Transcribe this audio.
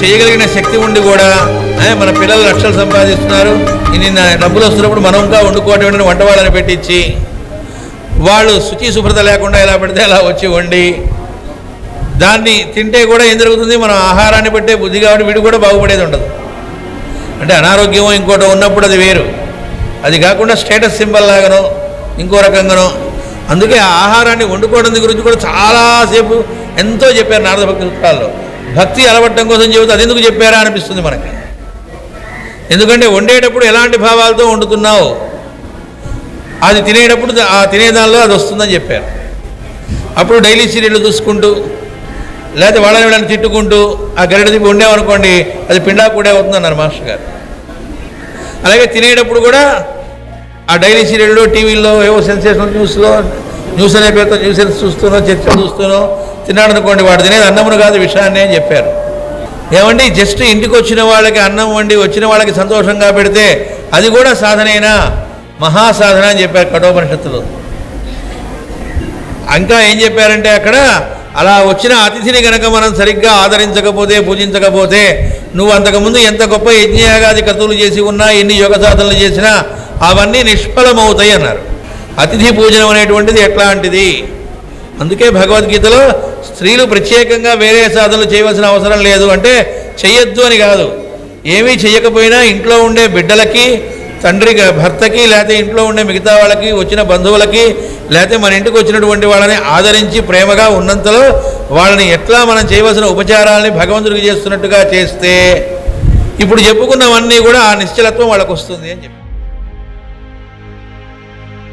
చేయగలిగిన శక్తి ఉండి కూడా మన పిల్లలు లక్షలు సంపాదిస్తున్నారు. ఇన్ని నా డబ్బులు వస్తున్నప్పుడు మనం ఇంకా వండుకోవటం వంట వాళ్ళని పెట్టించి వాళ్ళు శుచి శుభ్రత లేకుండా ఎలా పెడితే అలా వచ్చి వండి దాన్ని తింటే కూడా ఏం జరుగుతుంది? మనం ఆహారాన్ని పెట్టే బుద్ధి కాబట్టి వీడు కూడా బాగుపడేది ఉండదు. అంటే అనారోగ్యం ఇంకోటి ఉన్నప్పుడు అది వేరు. అది కాకుండా స్టేటస్ సింబల్ లాగానో ఇంకో రకంగానో అందుకే ఆ ఆహారాన్ని వండుకోవడం గురించి కూడా చాలాసేపు ఎంతో చెప్పారు నారద భక్తి సూత్రాల్లో భక్తి అలవట్టం కోసం చెబుతూ అది ఎందుకు చెప్పారా అనిపిస్తుంది మనకి. ఎందుకంటే వండేటప్పుడు ఎలాంటి భావాలతో వండుతున్నావు అది తినేటప్పుడు ఆ తినేదానిలో అది వస్తుందని చెప్పారు. అప్పుడు డైలీ సీరియల్ చూసుకుంటూ లేకపోతే వాళ్ళని వీళ్ళని తిట్టుకుంటూ ఆ గరిట తిప్పి వండామనుకోండి అది పిండా కూడా అవుతుంది అన్నారు మాస్టర్ గారు. అలాగే తినేటప్పుడు కూడా ఆ డైలీ సీరియల్లో టీవీల్లో ఏవో సెన్సేషనల్ న్యూస్లో న్యూస్ అనే పేరుతో న్యూస్ చూస్తూనో చర్చ చూస్తూనో తిన్నాడు అనుకోండి వాడు తినేది అన్నమును కాదు విషయాన్ని అని చెప్పారు. ఏమండి జస్ట్ ఇంటికి వచ్చిన వాళ్ళకి అన్నం వండి వచ్చిన వాళ్ళకి సంతోషంగా పెడితే అది కూడా సాధనైనా? మహాసాధన అని చెప్పారు కఠోపనిషత్తులు. ఇంకా ఏం చెప్పారంటే అక్కడ అలా వచ్చిన అతిథిని గనక మనం సరిగ్గా ఆదరించకపోతే పూజించకపోతే నువ్వు అంతకుముందు ఎంత గొప్ప యజ్ఞయాగాది కతులు చేసి ఉన్నా ఎన్ని యోగ సాధనలు చేసినా అవన్నీ నిష్ఫలమవుతాయి అన్నారు. అతిథి పూజనం అనేటువంటిది ఎట్లాంటిది? అందుకే భగవద్గీతలో స్త్రీలు ప్రత్యేకంగా వేరే సాధనలు చేయవలసిన అవసరం లేదు. అంటే చెయ్యొద్దు అని కాదు. ఏమీ చేయకపోయినా ఇంట్లో ఉండే బిడ్డలకి తండ్రి భర్తకి లేకపోతే ఇంట్లో ఉండే మిగతా వాళ్ళకి వచ్చిన బంధువులకి లేకపోతే మన ఇంటికి వచ్చినటువంటి వాళ్ళని ఆదరించి ప్రేమగా ఉన్నంతలో వాళ్ళని ఎట్లా మనం చేయవలసిన ఉపచారాలని భగవంతుడికి చేస్తున్నట్టుగా చేస్తే ఇప్పుడు చెప్పుకున్నవన్నీ కూడా ఆ నిశ్చలత్వం వాళ్ళకు వస్తుంది అని చెప్పి.